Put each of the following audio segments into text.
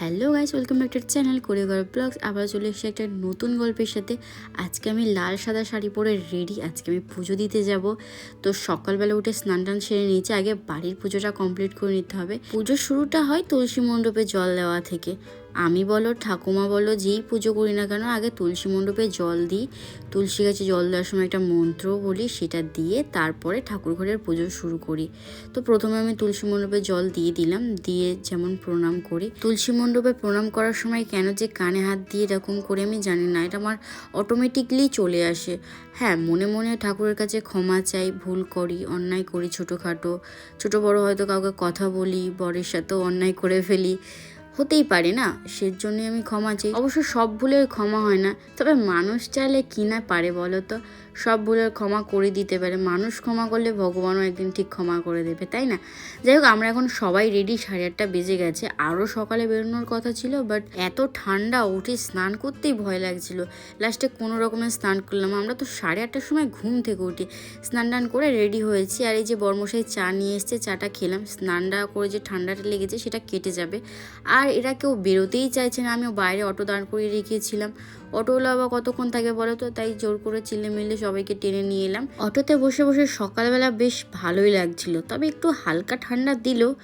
Hello guys, welcome back to channel choreograph vlogs. আবার চলে এসেছি একটা নতুন গল্পের সাথে। আজকে আমি লাল সাদা শাড়ি পরে রেডি আজকে আমি পুজো দিতে যাব। তো সকালবেলা উঠে স্নান টান সেরে নিয়েছি, আগে বাড়ির পুজোটা কমপ্লিট করে নিতে হবে। পুজোর শুরুটা হয় তুলসী মণ্ডপে জল দেওয়া থেকে। আমি বলো, ঠাকুমা বলো, যেই পুজো করি না কেন, আগে তুলসী মণ্ডপে জল দিই। তুলসী গাছে জল দেওয়ার সময় একটা মন্ত্র বলি, সেটা দিয়ে তারপরে ঠাকুর ঘরের পুজো শুরু করি। তো প্রথমে আমি তুলসী মণ্ডপে জল দিয়ে দিলাম, দিয়ে যেমন প্রণাম করি। তুলসী মণ্ডপে প্রণাম করার সময় কেন যে কানে হাত দিয়ে এরকম করে আমি জানি না, এটা আমার অটোমেটিকলি চলে আসে। হ্যাঁ মনে মনে ঠাকুরের কাছে ক্ষমা চাই, ভুল করি, অন্যায় করি ছোটোখাটো। ছোটো বড় হয়তো কাউকে কথা বলি, বরের সাথেও অন্যায় করে ফেলি। হতেই পারে না, সেজন্যই আমি ক্ষমা চাই। অবশ্য সব ভুলের ক্ষমা হয় না, তবে মানুষ চাইলে কি না পারে বলো তো? সব ভুলের ক্ষমা করে দিতে পারে। মানুষ ক্ষমা করলে ভগবানও একদিন ঠিক ক্ষমা করে দেবে, তাই না? যাই হোক, আমরা এখন সবাই রেডি সাড়ে আটটা বেজে গেছে। আরও সকালে বেরোনোর কথা ছিল বাট এত ঠান্ডা উঠে স্নান করতেই ভয় লাগছিল। লাস্টে কোনো রকমের স্নান করলাম আমরা তো সাড়ে আটটার সময় ঘুম থেকে উঠি, স্নান টান করে রেডি হয়েছি। আর এই যে বর্মশাই চা নিয়ে এসছে, চাটা খেলাম। স্নানটা করে যে ঠান্ডাটা লেগেছে, সেটা কেটে যাবে। আর এরা কেউ বেরোতেই চাইছে না। আমিও বাইরে অটো দাঁড় করিয়ে রেখেছিলাম। অটোওয়ালা আবার কতক্ষণ থাকে বলো তো? তাই জোর করে চিল্লে মিল্লে সবাইকে টেনে নিয়ে এলাম। অটোতে বসে বসে সকালবেলা বেশ ভালোই লাগছিল। তবে একটু হালকা ঠান্ডা দিলেও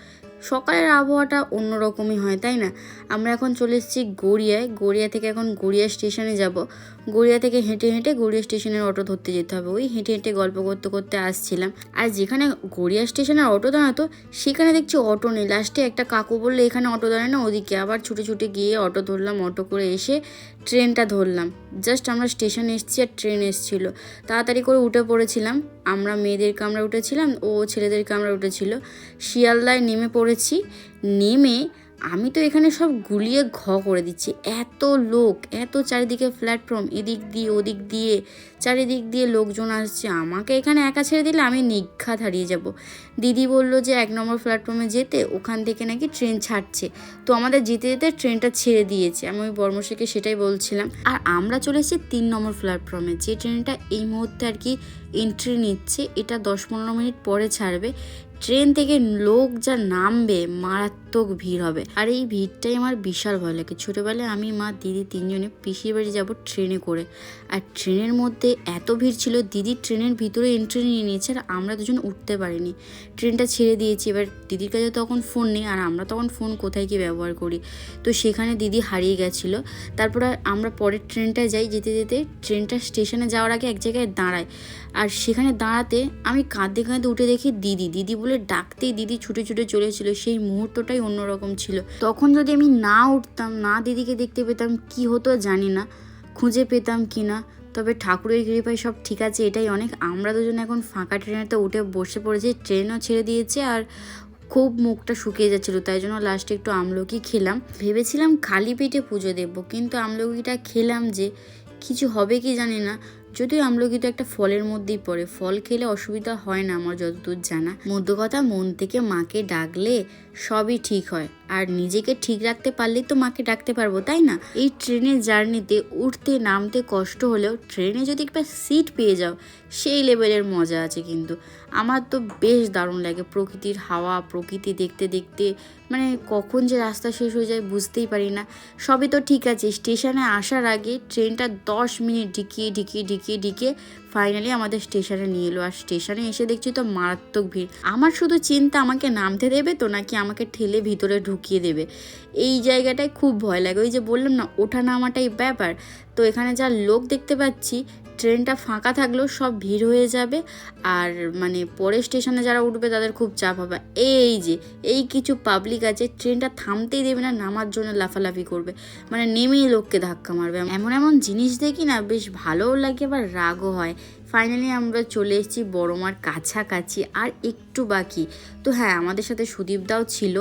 সকালের আবহাওয়াটা অন্যরকমই হয়, তাই না? আমরা এখন চলে এসেছি গড়িয়ায়। গড়িয়া থেকে এখন গড়িয়া স্টেশনে যাব। গড়িয়া থেকে হেঁটে হেঁটে গড়িয়া স্টেশনের অটো ধরতে যেতে হবে। ওই হেঁটে হেঁটে গল্প করতে করতে আসছিলাম। আর যেখানে গড়িয়া স্টেশনের অটো দাঁড়াতো, সেখানে দেখছি অটো নেই। লাস্টে একটা কাকু বললে, এখানে অটো দাঁড়ায় না, ওদিকে। আবার ছুটে ছুটে গিয়ে অটো ধরলাম। অটো করে এসে ট্রেনটা ধরলাম। জাস্ট আমরা স্টেশন এসেছি আর ট্রেন এসেছিল। তাড়াতাড়ি করে উঠে পড়েছিলাম। আমরা মেয়েদের কামরা উঠেছিলাম, ও ছেলেদের কামরা উঠেছিল। শিয়ালদায় নেমে পড়েছি। নেমে আমি তো এখানে সব গুলিয়ে ঘ করে দিচ্ছি। এত লোক, এত চারিদিকে প্ল্যাটফর্ম এদিক দিয়ে, ওদিক দিয়ে। চারিদিক দিয়ে লোকজন আসছে। আমাকে এখানে একা ছেড়ে দিলে আমি নিঘাত হারিয়ে যাব। দিদি বলল যে, এক নম্বর প্ল্যাটফর্মে যেতে, ওখান থেকে নাকি ট্রেন ছাড়ছে। তো আমাদের যেতে যেতে ট্রেনটা ছেড়ে দিয়েছে। আমি ওই বর্মশাকে সেটাই বলছিলাম। আর আমরা চলে এসেছি তিন নম্বর প্ল্যাটফর্মে যে ট্রেনটা এই মুহূর্তে আর কি এন্ট্রি নিচ্ছে, এটা দশ পনেরো মিনিট পরে ছাড়বে। ট্রেন থেকে লোক যা নামবে, মারাত্মক ভিড় হবে। আর এই ভিড়টাই আমার বিশাল ভয় লাগে। ছোটোবেলায় আমি, মা, দিদি তিনজনে পিসির বাড়ি যাব ট্রেনে করে। আর ট্রেনের মধ্যে এত ভিড় ছিল, দিদি ট্রেনের ভিতরে এন্ট্রি নিয়ে নিয়েছে আর আমরা দুজন উঠতে পারিনি। ট্রেনটা ছেড়ে দিয়েছি, এবার দিদির কাছে তখন ফোন নেই আর আমরা তখন ফোন কোথায় কি ব্যবহার করি। তো সেখানে দিদি হারিয়ে গেছিল। তারপরে আমরা পরের ট্রেনটায় যাই, যেতে যেতে ট্রেনটা স্টেশনে যাওয়ার আগে এক জায়গায় দাঁড়ায় আর সেখানে দাঁড়াতে আমি কাঁদতে কাঁদতে উঠে দেখি দিদি। দিদি বলে ডাকতেই দিদি ছুটে ছুটে চলেছিল, সেই মুহূর্তটাই অন্যরকম ছিল। তখন যদি আমি না উঠতাম, না দিদিকে দেখতে পেতাম, কি হতো জানি না, খুঁজে পেতাম কি না তবে ঠাকুরের কৃপায় সব ঠিক আছে, এটাই অনেক। আমরা দুজন এখন ফাঁকা ট্রেনেতে উঠে বসে পড়েছি, ট্রেনও ছেড়ে দিয়েছে আর খুব মুখটা শুকিয়ে যাচ্ছিল, তাই জন্য লাস্টে একটু আমলকি খেলাম। ভেবেছিলাম খালি পেটে পুজো দেবো, কিন্তু আমলকিটা খেলাম যে কিছু হবে কি জানি না। যদিও আমলকি তো একটা ফলের মধ্যেই পড়ে, ফল খেলে অসুবিধা হয় না আমার যতদূর জানা। মধ্য কথা মন থেকে মাকে ডাকলে সবই ঠিক হয়। আর নিজেকে ঠিক রাখতে পারলেই তো মাকে ডাকতে পারব, তাই না? এই ট্রেনের জার্নিতে উঠতে নামতে কষ্ট হলেও ট্রেনে যদি একটা সিট পেয়ে যাও, সেই লেভেলের মজা আছে কিন্তু। আমার তো বেশ দারুণ লাগে প্রকৃতির হাওয়া, প্রকৃতি দেখতে দেখতে। মানে কখন যে রাস্তা শেষ হয়ে যায় বুঝতেই পারি না। সবই তো ঠিক আছে, স্টেশনে আসার আগে ট্রেনটা দশ মিনিট ঢিকিয়ে ঢিকিয়ে ঢিকিয়ে ঢিকিয়ে ফাইনালি আমাদের স্টেশনে নিয়ে এলো। আর স্টেশনে এসে দেখছি তো মারাত্মক ভিড়। আমার শুধু চিন্তা আমাকে নামতে দেবে তো, নাকি আমাকে ঠেলে ভিতরে ঢুকিয়ে দেবে। এই জায়গাটায় খুব ভয় লাগে। ওই যে বললাম না, ওঠা নামাটাই ব্যাপার। তো এখানে যা লোক দেখতে পাচ্ছি, ট্রেনটা ফাঁকা থাকলেও সব ভিড় হয়ে যাবে। আর মানে পরে স্টেশনে যারা উঠবে, তাদের খুব চাপ হবে। এই যে, এই কিছু পাবলিক আছে, ট্রেনটা থামতেই দেবে না, নামার জন্য লাফালাফি করবে। মানে নেমেই লোককে ধাক্কা মারবে। এমন এমন জিনিস দেখি না, বেশ ভালোও লাগে, আবার রাগও হয়। ফাইনালি আমরা চলে এসেছি বড়মার কাছাকাছি আর একটু বাকি। তো হ্যাঁ আমাদের সাথে সুদীপদাও ছিল,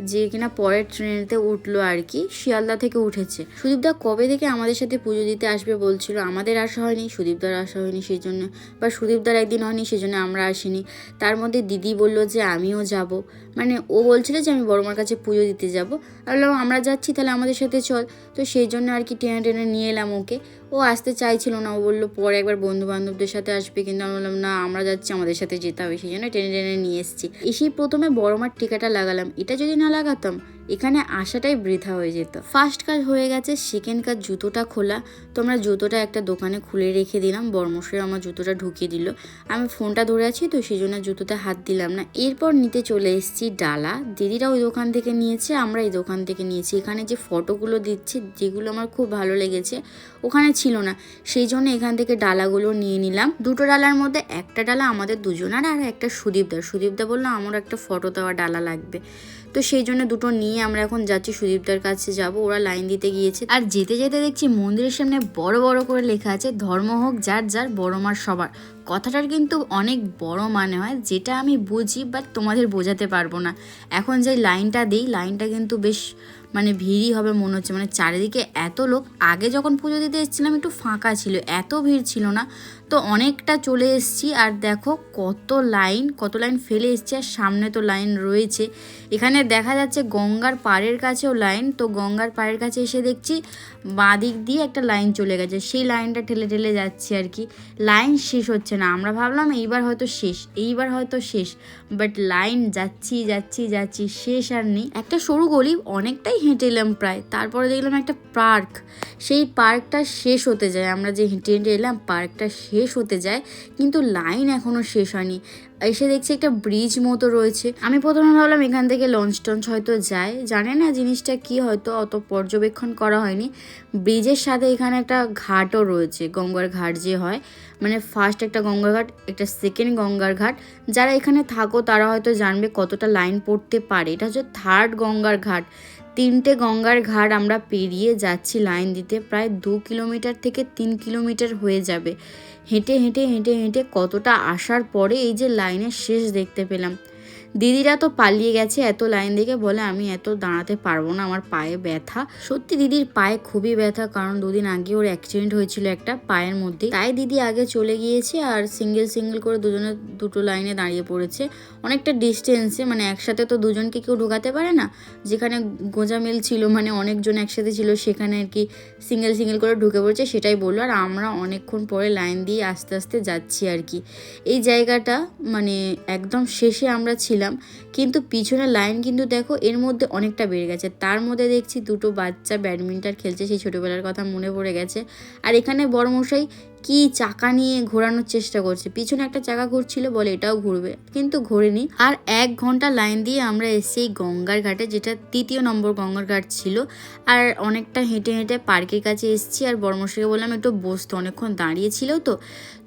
যে কিনা পরের ট্রেনেতে উঠল আর কি, শিয়ালদা থেকে উঠেছে। সুদীপদা কবে থেকে আমাদের সাথে পুজো দিতে আসবে বলছিল, আমাদের আসা হয়নি সুদীপদার আসা হয়নি সেই জন্য, বা সুদীপদার একদিন হয়নি সেই জন্য আমরা আসিনি। তার মধ্যে দিদি বলল যে আমিও যাব। মানে ও বলছিল যে আমি বড়মার কাছে পুজো দিতে যাব। বললাম, আমরা যাচ্ছি তাহলে আমাদের সাথে চল। তো সেই জন্য আর কি টেনে টেনে নিয়ে এলাম ওকে। ও আসতে চাইছিল না, ও বলল, পরে একবার বন্ধু বান্ধবদের সাথে আসবে। কিন্তু আমি বললাম, না, আমরা যাচ্ছি, আমাদের সাথে যেতে হবে। সেই জন্য টেনে টেনে নিয়ে এসেছি। এসেই প্রথমে বড়মার টিকাটা লাগালাম। এটা যদি না লাগাতাম এখানে আসাটাই বৃথা হয়ে যেত। ফার্স্ট কাজ হয়ে গেছে সেকেন্ড কাজ জুতোটা খোলা। তো আমরা জুতোটা একটা দোকানে খুলে রেখে দিলাম, বর্মশাই আমার জুতোটা ঢুকিয়ে দিল। আমি ফোনটা ধরে আছি তো সেই জন্য জুতোতে হাত দিলাম না। এরপর নিতে চলে এসেছি ডালা। দিদিরা ওই দোকান থেকে নিয়েছে, আমরা এই দোকান থেকে নিয়েছি। এখানে যে ফটোগুলো দিচ্ছে, যেগুলো আমার খুব ভালো লেগেছে, ওখানে ছিল না। সেই জন্য এখান থেকে ডালাগুলো নিয়ে নিলাম। দুটো ডালার মধ্যে একটা ডালা আমাদের দুজনের আর একটা সুদীপদার। সুদীপদা বলল, আমার একটা ফটো দেওয়া ডালা লাগবে। তো সেই জন্য দুটো নিয়ে আমরা এখন যাচ্ছি সুদীপদার কাছে যাব। ওরা লাইন দিতে গিয়েছে। আর যেতে যেতে দেখছি মন্দিরের সামনে বড় বড় করে লেখা আছে, ধর্ম হোক যার যার, বড় মার সবার। কথাটার কিন্তু অনেক বড় মানে হয়, যেটা আমি বুঝি বাট তোমাদের বোঝাতে পারব না। এখন যে লাইনটা দিই, লাইনটা কিন্তু বেশ মানে ভিড়ই হবে মনে হচ্ছে। মানে চারিদিকে এত লোক, আগে যখন পুজো দিতে এসেছিলাম একটু ফাঁকা ছিল, এত ভিড় ছিল না। তো অনেকটা চলে এসেছি আর দেখো কত লাইন কত লাইন ফেলে এসেছি আর সামনে তো লাইন রয়েছে। এখানে দেখা যাচ্ছে গঙ্গার পাড়ের কাছেও লাইন, তো গঙ্গার পাড়ের কাছে এসে দেখছি বাঁ দিক দিয়ে একটা লাইন চলে গেছে। সেই লাইনটা ঠেলে ঠেলে যাচ্ছে আর কি। লাইন শেষ হচ্ছে না। আমরা ভাবলাম এইবার হয়তো শেষ, এইবার হয়তো শেষ। বাট লাইন যাচ্ছি যাচ্ছি যাচ্ছি, শেষ আর নেই। একটা সরু গলি, অনেকটাই হেঁটে এলাম প্রায়। তারপরে দেখলাম একটা পার্ক। সেই পার্কটা শেষ হতে যায়। আমরা যে হেঁটে হেঁটে এলাম, পার্কটা শেষ হতে যায়। কিন্তু লাইন এখনও শেষ হয়নি। এসে দেখছি একটা ব্রিজ মতো রয়েছে। আমি প্রথমে ভাবলাম এখান থেকে লঞ্চ টঞ্চ হয়তো যায়। জানে না জিনিসটা কি হয়তো অত পর্যবেক্ষণ করা হয়নি। ব্রিজের সাথে এখানে একটা ঘাটও রয়েছে। গঙ্গার ঘাট যে হয়। মানে ফার্স্ট একটা গঙ্গার ঘাট একটা সেকেন্ড গঙ্গার ঘাট যারা এখানে থাকো, তারা হয়তো জানবে কতটা লাইন পড়তে পারে। এটা হচ্ছে থার্ড গঙ্গার ঘাট তিনটে গঙ্গার ঘাট আমরা পেরিয়ে যাচ্ছি লাইন দিতে। প্রায় দু কিলোমিটার থেকে তিন কিলোমিটার হয়ে যাবে। হেঁটে হেঁটে হেঁটে হেঁটে কতটা আসার পরে এই যে লাইনের শেষ দেখতে পেলাম। দিদিরা তো পালিয়ে গেছে, এত লাইন দেখে বলে, আমি এত দাঁড়াতে পারব না, আমার পায়ে ব্যথা। সত্যি দিদির পায়ে খুবই ব্যথা, কারণ দুদিন আগে ওর অ্যাক্সিডেন্ট হয়েছিল একটা পায়ের মধ্যে। তাই দিদি আগে চলে গিয়েছে আর সিঙ্গেল সিঙ্গেল করে দুজনে দুটো লাইনে দাঁড়িয়ে পড়েছে। অনেকটা ডিস্টেন্সে মানে একসাথে তো দুজনকে কেউ ঢোকাতে পারে না। যেখানে গোজামিল ছিল মানে অনেকজন একসাথে ছিল, সেখানে আর কি সিঙ্গেল সিঙ্গেল করে ঢুকে পড়েছে, সেটাই বলল। আর আমরা অনেকক্ষণ পরে লাইন দিয়ে আস্তে আস্তে যাচ্ছি আর কি। এই জায়গাটা মানে একদম শেষে আমরা ছিলাম। কিন্তু পিছনের লাইন কিন্তু দেখো এর মধ্যে অনেকটা বেড়ে গেছে। তার মধ্যে দেখছি দুটো বাচ্চা ব্যাডমিন্টন খেলছে, সেই ছোটোবেলার কথা মনে পড়ে গেছে। আর এখানে বড় মশাই কি চাকা নিয়ে ঘোরানোর চেষ্টা করছে। পিছনে একটা চাকা ঘুরছিল বলে এটাও ঘুরবে, কিন্তু ঘোরেনি। আর এক ঘণ্টা লাইন দিয়ে আমরা এসেছি এই গঙ্গার ঘাটে, যেটা তৃতীয় নম্বর গঙ্গার ঘাট ছিল। আর অনেকটা হেঁটে হেঁটে পার্কের কাছে এসেছি আর বর্মশাইকে বললাম, একটু বসতো। অনেকক্ষণ দাঁড়িয়েছিল তো।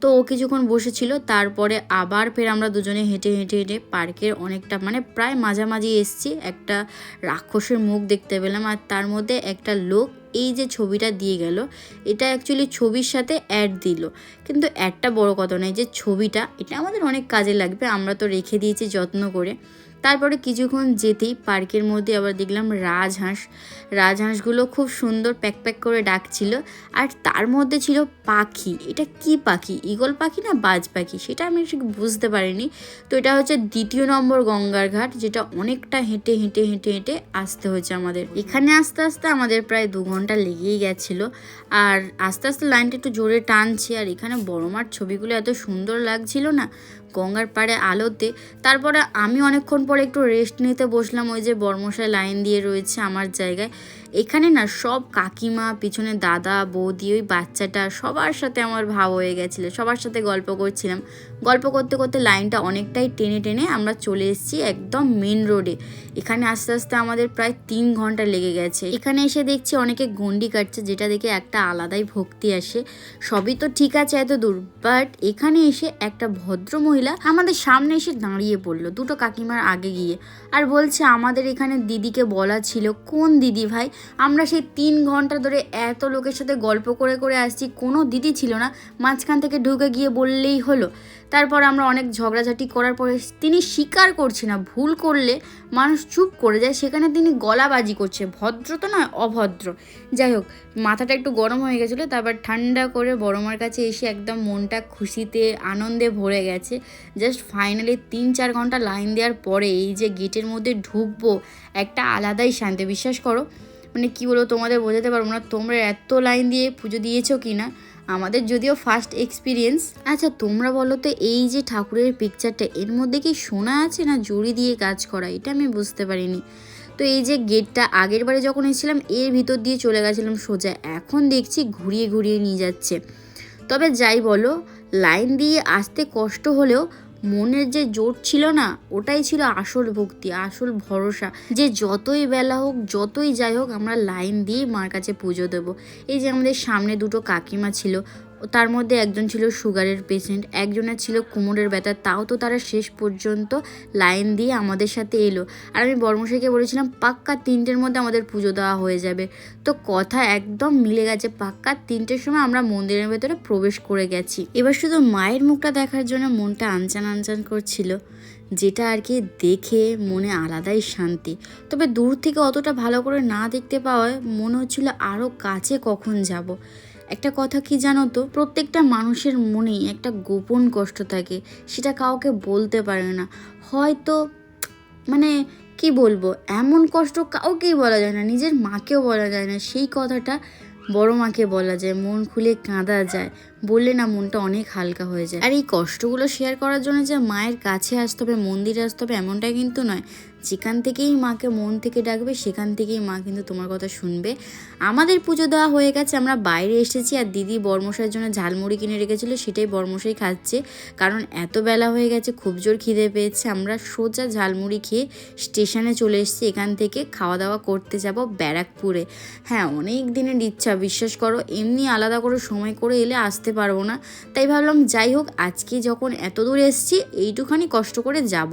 তো ও কিছুক্ষণ বসেছিল, তারপরে আবার ফের আমরা দুজনে হেঁটে হেঁটে হেঁটে পার্কের অনেকটা মানে প্রায় মাঝামাঝি এসেছি। একটা রাক্ষসের মুখ দেখতে পেলাম আর তার মধ্যে একটা লোক এই যে ছবিটা দিয়ে গেল, এটা অ্যাকচুয়ালি ছবির সাথে অ্যাড দিল। কিন্তু অ্যাডটা বড় কথা নয় যে ছবিটা, এটা আমাদের অনেক কাজে লাগবে, আমরা তো রেখে দিয়েছি যত্ন করে। তারপরে কিছুক্ষণ যেতেই পার্কের মধ্যে আবার দেখলাম রাজহাঁস। রাজহাঁসগুলো খুব সুন্দর প্যাক প্যাক করে ডাকছিল। আর তার মধ্যে ছিল পাখি। এটা কি পাখি? ঈগল পাখি না বাজ পাখি? সেটা আমি ঠিক বুঝতে পারিনি। তো এটা হচ্ছে দ্বিতীয় নম্বর গঙ্গার ঘাট, যেটা অনেকটা হেঁটে হেঁটে হেঁটে হেঁটে আসতে হয়েছে আমাদের। এখানে আস্তে আস্তে আমাদের প্রায় দু ঘণ্টা লেগেই গেছিল। আর আস্তে আস্তে লাইনটা একটু জোরে টানছে। আর এখানে বড় মাঠ ছবিগুলো এত সুন্দর লাগছিল না গঙ্গার পাড়ে আলোতে। তারপরে আমি অনেকক্ষণ পরে একটু রেস্ট নিতে বসলাম ওই যে বর্মশায় লাইন দিয়ে রয়েছে আমার জায়গায়। এখানে না সব কাকিমা, পিছনে দাদা, বৌদি, ওই বাচ্চাটা সবার সাথে আমার ভাব হয়ে গেছিল, সবার সাথে গল্প করছিলাম। গল্প করতে করতে লাইনটা অনেকটাই টেনে টেনে আমরা চলে এসেছি একদম মেন রোডে। এখানে আস্তে আস্তে আমাদের প্রায় তিন ঘণ্টা লেগে গেছে। এখানে এসে দেখছি অনেকে গন্ডি কাটছে, যেটা দেখে একটা আলাদাই ভক্তি আসে। সবই তো ঠিক আছে এত দূর বাট এখানে এসে একটা ভদ্র মহিলা আমাদের সামনে এসে দাঁড়িয়ে পড়ল, দুটো কাকিমার আগে গিয়ে। আর বলছে, আমাদের এখানে দিদিকে বলা ছিল। কোন দিদি ভাই? আমরা সেই তিন ঘণ্টা ধরে এত লোকের সাথে গল্প করে করে আসছি, কোনো দিদি ছিল না, মাঝখান থেকে ঢুকে গিয়ে বললেই হলো। তারপর আমরা অনেক ঝগড়াঝাটি করার পরে তিনি স্বীকার করছে না, ভুল করলে মানুষ চুপ করে যায়, সেখানে তিনি গলাবাজি করছে, ভদ্র তো নয়, অভদ্র। যাই হোক, মাথাটা একটু গরম হয়ে গেছিল, তারপর ঠান্ডা করে বড়মার কাছে এসে একদম মনটা খুশিতে, আনন্দে ভরে গেছে। জাস্ট ফাইনালি তিন চার ঘণ্টা লাইন দেওয়ার পরে এই যে গেটের মধ্যে ঢুকবো, একটা আলাদাই শান্তি, বিশ্বাস করো মানে কী বলব, তোমাদের বোঝাতে পারব না, তোমরা এত লাইন দিয়ে পুজো দিয়েছ কি না আমাদের যদিও ফার্স্ট এক্সপিরিয়েন্স আচ্ছা তোমরা বলো তো, এই যে ঠাকুরের পিকচারটা এর মধ্যে কি সোনা আছে না জড়ি দিয়ে কাজ করা? এটা আমি বুঝতে পারিনি। তো এই যে গেটটা আগের বারে যখন এসেছিলাম, এর ভিতর দিয়ে চলে গেছিলাম সোজা। এখন দেখছি ঘুরিয়ে ঘুরিয়ে নিয়ে যাচ্ছে। তবে যাই বলো, লাইন দিয়ে আসতে কষ্ট হলেও মনের যে জোর ছিল না, ওটাই ছিল আসল ভক্তি, আসল ভরসা। যে যতই বেলা হোক, যতই যাই হোক, আমরা লাইন দিয়ে মার কাছে পুজো দেবো। এই যে আমাদের সামনে দুটো কাকিমা ছিল তার মধ্যে একজন ছিল সুগারের পেশেন্ট একজনের ছিল কোমরের ব্যথা, তাও তো তারা শেষ পর্যন্ত লাইন দিয়ে আমাদের সাথে এলো। আর আমি বর্মশাইকে বলেছিলাম, পাক্কা তিনটের মধ্যে আমাদের পুজো দেওয়া হয়ে যাবে। তো কথা একদম মিলে গেছে, পাক্কা তিনটের সময় আমরা মন্দিরের ভেতরে প্রবেশ করে গেছি। এবার শুধু মায়ের মুখটা দেখার জন্য মনটা আনচান আনচান করছিল, যেটা আর কি দেখে মনে আলাদাই শান্তি। তবে দূর থেকে অতটা ভালো করে না দেখতে পাওয়ায় মনে হচ্ছিল আরও কাছে কখন যাব। একটা কথা কি জানো তো? প্রত্যেকটা মানুষের মনেই একটা গোপন কষ্ট থাকে, সেটা কাউকে বলতে পারে না। হয়তো মানে কি বলব, এমন কষ্ট কাউকেই বলা যায় না, নিজের মাকেও বলা যায় না। সেই কথাটা বড় মাকে বলা যায়, মন খুলে কাঁদা যায়। বললে না মনটা অনেক হালকা হয়ে যায়। আর এই কষ্টগুলো শেয়ার করার জন্য যে মায়ের কাছে আসতে হবে, মন্দিরে আসতে হবে, এমনটা কিন্তু নয়। যেখান থেকেই মাকে মন থেকে ডাকবে, সেখান থেকেই মা কিন্তু তোমার কথা শুনবে। আমাদের পুজো দেওয়া হয়ে গেছে, আমরা বাইরে এসেছি আর দিদি বর্মশাইয়ের জন্য ঝালমুড়ি কিনে রেখেছিল, সেটাই বর্মশাই খাচ্ছে। কারণ এত বেলা হয়ে গেছে, খুব জোর খিদে পেয়েছে, আমরা সোজা ঝালমুড়ি খেয়ে স্টেশনে চলে এসেছি, এখান থেকে খাওয়া দাওয়া করতে যাব ব্যারাকপুরে। হ্যাঁ অনেক দিনের ইচ্ছা, বিশ্বাস করো, এমনি আলাদা করে সময় করে এলে আসতে পারব না। তাই ভাবলাম, যাই হোক, আজকে যখন এত দূর এসেছি, এইটুখানি কষ্ট করে যাব।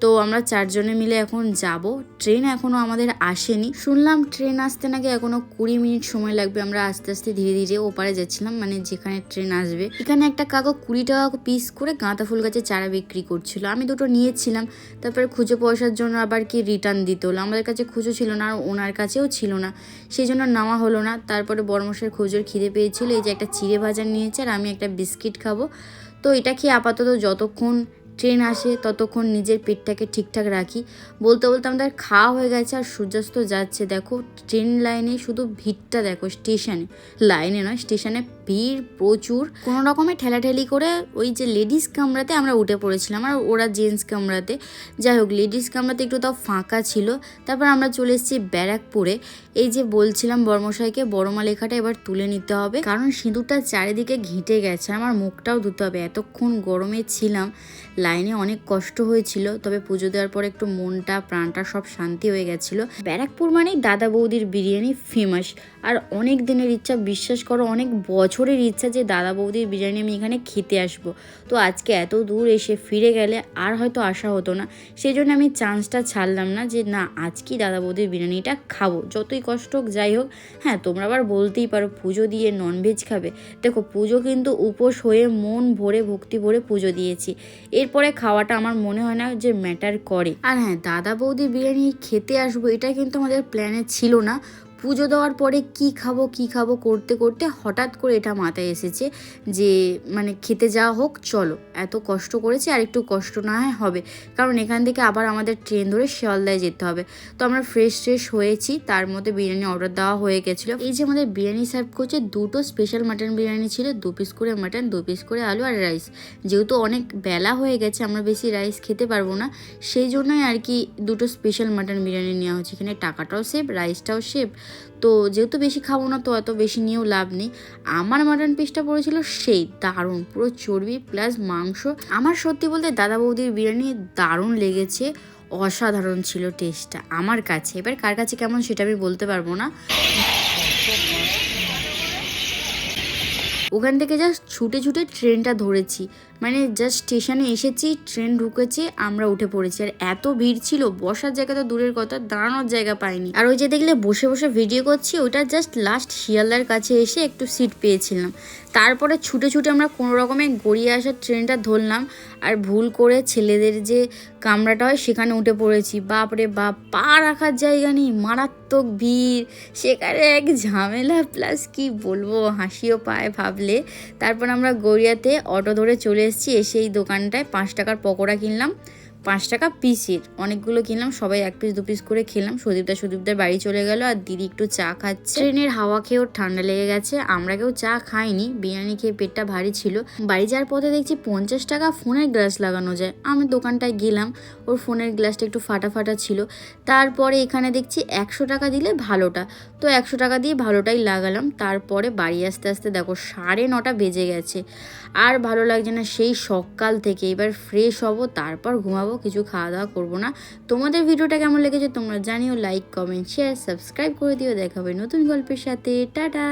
তো আমরা চারজনে মিলে এখন যাব। ট্রেন এখনও আমাদের আসেনি। শুনলাম ট্রেন আসতে নাকি এখনও কুড়ি মিনিট সময় লাগবে। আমরা আস্তে আস্তে ধীরে ধীরে ওপারে যাচ্ছিলাম মানে যেখানে ট্রেন আসবে। এখানে একটা কাকু কুড়ি টাকা পিস করে গাঁদা ফুল গাছের চারা বিক্রি করছিল। আমি দুটো নিয়েছিলাম, তারপরে খুঁজো পয়সার জন্য আবার কি রিটার্ন দিতে হলো? আমাদের কাছে খুঁজো ছিল না আর ওনার কাছেও ছিল না। সেই জন্য নেওয়া হলো না। তারপরে বড়মশের খুঁজোর খিদে পেয়েছিল। এই যে একটা চিড়ে ভাজা নিয়েছে আর আমি একটা বিস্কিট খাব। তো এটা খেয়ে আপাতত যতক্ষণ ট্রেন আসে, ততক্ষণ নিজের পেটটাকে ঠিকঠাক রাখি। বলতে বলতে আমাদের খাওয়া হয়ে গেছে আর সূর্যাস্ত যাচ্ছে। দেখো, ট্রেন লাইনে শুধু ভিড়টা দেখো, স্টেশনে। লাইনে নয়, স্টেশনে ভিড় প্রচুর। কোনো রকমে ঠেলাঠেলি করে ওই যে লেডিস কামরাতে আমরা উঠে পড়েছিলাম, আর ওরা জেন্টস কামরাতে। যাই হোক লেডিস কামরাতে একটু তাও ফাঁকা ছিল। তারপর আমরা চলে এসেছি ব্যারাকপুরে। এই যে বলছিলাম বর্মশাইকে, বড়মা লেখাটা এবার তুলে নিতে হবে। কারণ সিঁদুরটা চারিদিকে ঘেঁটে গেছে, আমার মুখটাও ধুতে হবে। এতক্ষণ গরমে ছিলাম, লাইনে অনেক কষ্ট হয়েছিল। তবে পুজো দেওয়ার পর একটু মনটা, প্রাণটা সব শান্তি হয়ে গেছিল। ব্যারাকপুর মানেই দাদা বৌদির বিরিয়ানি ফেমাস আর অনেক দিনের ইচ্ছা, বিশ্বাস করো, অনেক বছরের ইচ্ছা যে দাদা বৌদির বিরিয়ানি আমি এখানে খেতে আসব। তো আজকে এত দূর এসে ফিরে গেলে আর হয়তো আসা হতো না। সেই জন্য আমি চান্সটা ছাড়লাম না যে না, আজকেই দাদা বৌদির বিরিয়ানিটা খাব। যতই কষ্ট হোক, যাই হোক হ্যাঁ তোমরা আবার বলতেই পারো পুজো দিয়ে ননভেজ খাবে। দেখো, পুজো কিন্তু উপোস হয়ে মন ভরে, ভক্তি ভরে পুজো দিয়েছি। এরপরে খাওয়াটা আমার মনে হয় না যে ম্যাটার করে। আর হ্যাঁ দাদা বৌদি বিরিয়ানি খেতে আসব, এটা কিন্তু আমাদের প্ল্যানে ছিল না। পুজো দেওয়ার পরে কি খাব কি খাব করতে করতে হঠাৎ করে এটা মাথায় এসেছে যে মানে খেতে যাওয়া হোক চলো। এত কষ্ট করেছি আর একটু কষ্ট না হয় হবে। কারণ এখান থেকে আবার আমাদের ট্রেন ধরে শিয়ালদায় যেতে হবে। তো আমরা ফ্রেশ ফ্রেশ হয়েছি, তার মধ্যে বিরিয়ানি অর্ডার দেওয়া হয়ে গেছিল। এই যে আমাদের বিরিয়ানি সার্ভ করছে, দুটো স্পেশাল মাটন বিরিয়ানি ছিল, দু পিস করে মাটন দু পিস করে আলু আর রাইস যেহেতু অনেক বেলা হয়ে গেছে, আমরা বেশি রাইস খেতে পারব না। সেই জন্যই আর কি দুটো স্পেশাল মাটন বিরিয়ানি নেওয়া হচ্ছে এখানে টাকাটাও সেভ রাইসটাও সেভ তো যেহেতু বেশি খাব না, তো এত বেশি নিয়েও লাভ নেই। আমার মাটন পিসটা পড়েছিল সেই দারুণ, পুরো চর্বি প্লাস মাংস। আমার সত্যি বলতে দাদা বৌদির বিরিয়ানি দারুণ লেগেছে, অসাধারণ ছিল টেস্টটা আমার কাছে। এবার কার কাছে কেমন সেটা আমি বলতে পারব না। ওখান থেকে জাস্ট ছুটে ছুটে ট্রেনটা ধরেছি। মানে জাস্ট স্টেশনে এসেছি ট্রেন ঢুকেছে, আমরা উঠে পড়েছি। আর এত ভিড় ছিল, বসার জায়গা তো দূরের কথা, দাঁড়ানোর জায়গা পাইনি। আর ওই যে দেখলে বসে বসে ভিডিও করছি, ওইটা জাস্ট লাস্ট শিয়ালদার কাছে এসে একটু সিট পেয়েছিলাম। তারপরে ছুটে ছুটে আমরা কোনো রকমে গড়িয়ে আসার ট্রেনটা ধরলাম। আর ভুল করে ছেলেদের যে কামরাটা হয়, সেখানে উঠে পড়েছি। বাপরে বাপ, পা রাখার জায়গা নেই, মারাত্মক ভিড়, সেখানে এক ঝামেলা প্লাস কি বলব, হাসিও পায় ভাবলে। তারপর আমরা গড়িয়াতে অটো ধরে চলে এসেছি, এসে এই দোকানটায় পাঁচ টাকার পকোড়া কিনলাম। পাঁচ টাকা পিসের। অনেকগুলো কিনলাম, সবাই এক পিস, দু পিস করে খেলাম। সুদীপদা, সুদীপদার বাড়ি চলে গেল আর দিদি একটু চা খাচ্ছে। ট্রেনের হাওয়া খেয়ে ওর ঠান্ডা লেগে গেছে। আমরা কেউ চা খাইনি, বিরিয়ানি খেয়ে পেটটা ভারী ছিল। বাড়ি যাওয়ার পথে দেখছি পঞ্চাশ টাকা ফোনের গ্লাস লাগানো যায়। আমি দোকানটায় গেলাম, ওর ফোনের গ্লাসটা একটু ফাটা ফাটা ছিল। তারপরে এখানে দেখছি একশো টাকা দিলে ভালোটা। তো একশো টাকা দিয়ে ভালোটাই লাগালাম। তারপরে বাড়ি আসতে আসতে দেখো সাড়ে নটা বেজে গেছে। আর ভালো লাগছে না, সেই সকাল থেকে এবার ফ্রেশ হব, তারপর ঘুমাবো, কিছু খাওয়া দাওয়া করব না। তোমাদের ভিডিওটা কেমন লেগেছে তোমরা জানিও লাইক কমেন্ট শেয়ার সাবস্ক্রাইব করে দিও। দেখাবে নতুন গল্পের সাথে। টাটা!